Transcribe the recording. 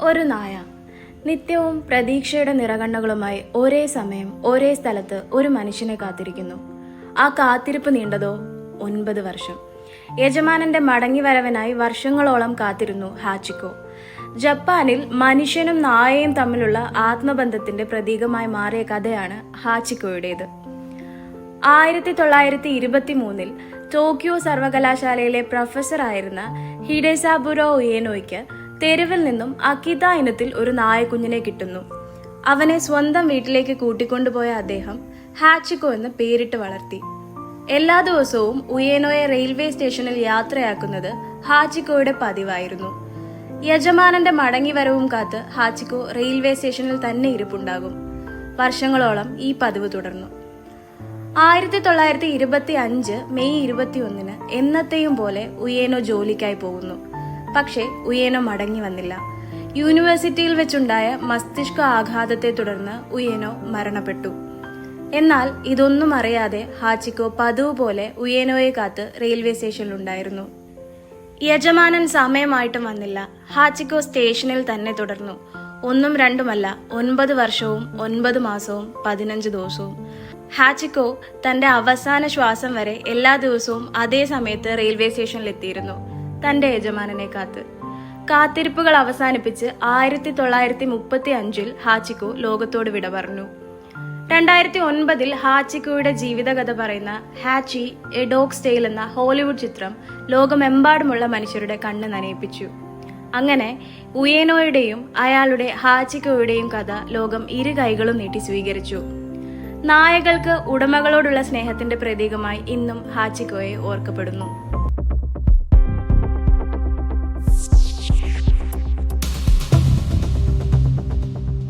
ഒരു നായ. നിത്യവും പ്രതീക്ഷയുടെ നിറകണ്ണുകളുമായി ഒരേ സമയം ഒരേ സ്ഥലത്ത് ഒരു മനുഷ്യനെ കാത്തിരിക്കുന്നു. ആ കാത്തിരിപ്പ് നീണ്ടതോ? ഒൻപത് വർഷം. യജമാനന്റെ മടങ്ങിവരവനായി വർഷങ്ങളോളം കാത്തിരുന്നു ഹാച്ചിക്കോ. ജപ്പാനിൽ മനുഷ്യനും നായയും തമ്മിലുള്ള ആത്മബന്ധത്തിന്റെ പ്രതീകമായി മാറിയ കഥയാണ് ഹാച്ചിക്കോയുടേത്. ആയിരത്തി തൊള്ളായിരത്തി ഇരുപത്തി മൂന്നിൽ ടോക്കിയോ സർവകലാശാലയിലെ പ്രൊഫസറായിരുന്ന ഹിഡേസാബുരോ ഉയേനോയ്ക്ക് തെരുവിൽ നിന്നും അക്കിത ഇനത്തിൽ ഒരു നായക്കുഞ്ഞിനെ കിട്ടുന്നു. അവനെ സ്വന്തം വീട്ടിലേക്ക് കൂട്ടിക്കൊണ്ടുപോയ അദ്ദേഹം ഹാച്ചിക്കോ എന്ന് പേരിട്ട് വളർത്തി. എല്ലാ ദിവസവും ഉയേനോയെ റെയിൽവേ സ്റ്റേഷനിൽ യാത്രയാക്കുന്നത് ഹാച്ചിക്കോയുടെ പതിവായിരുന്നു. യജമാനന്റെ മടങ്ങിവരവും കാത്ത് ഹാച്ചിക്കോ റെയിൽവേ സ്റ്റേഷനിൽ തന്നെ ഇരിപ്പുണ്ടാകും. വർഷങ്ങളോളം ഈ പതിവ് തുടർന്നു. ആയിരത്തി തൊള്ളായിരത്തി ഇരുപത്തി അഞ്ച് മെയ് ഇരുപത്തിയൊന്നിന് എന്നത്തെയും പോലെ ഉയേനോ ജോലിക്കായി പോകുന്നു. പക്ഷേ ഉയേനോ മടങ്ങി വന്നില്ല. യൂണിവേഴ്സിറ്റിയിൽ വെച്ചുണ്ടായ മസ്തിഷ്ക ആഘാതത്തെ തുടർന്ന് ഉയേനോ മരണപ്പെട്ടു. എന്നാൽ ഇതൊന്നും അറിയാതെ ഹാച്ചിക്കോ പതിവ് പോലെ ഉയേനോയെ കാത്ത് റെയിൽവേ സ്റ്റേഷനിൽ ഉണ്ടായിരുന്നു യജമാനൻ സമയമായിട്ടും വന്നില്ല. ഹാച്ചിക്കോ സ്റ്റേഷനിൽ തന്നെ തുടർന്നു. ഒന്നും രണ്ടുമല്ല ഒൻപത് വർഷവും ഒൻപത് മാസവും പതിനഞ്ച് ദിവസവും. ഹാച്ചിക്കോ തന്റെ അവസാന ശ്വാസം വരെ എല്ലാ ദിവസവും അതേ സമയത്ത് റെയിൽവേ സ്റ്റേഷനിലെത്തിയിരുന്നു. തന്റെ യജമാനനെ കാത്ത്. കാത്തിരിപ്പുകൾ അവസാനിപ്പിച്ച് ആയിരത്തി തൊള്ളായിരത്തി മുപ്പത്തി അഞ്ചിൽ ഹാച്ചിക്കോ ലോകത്തോട് വിട പറഞ്ഞു. രണ്ടായിരത്തി ഒൻപതിൽ ഹാച്ചിക്കോയുടെ ജീവിതകഥ പറയുന്ന ഹാച്ചി എ ഡോഗ് സ്റ്റെയിൽ എന്ന ഹോളിവുഡ് ചിത്രം ലോകമെമ്പാടുമുള്ള മനുഷ്യരുടെ കണ്ണ് നനയിപ്പിച്ചു. അങ്ങനെ ഉയേനോയുടെയും അയാളുടെ ഹാച്ചിക്കോയുടെയും കഥ ലോകം ഇരു കൈകളും നീട്ടി സ്വീകരിച്ചു. നായകൾക്ക് ഉടമകളോടുള്ള സ്നേഹത്തിന്റെ പ്രതീകമായി ഇന്നും ഹാച്ചിക്കോയെ ഓർക്കപ്പെടുന്നു.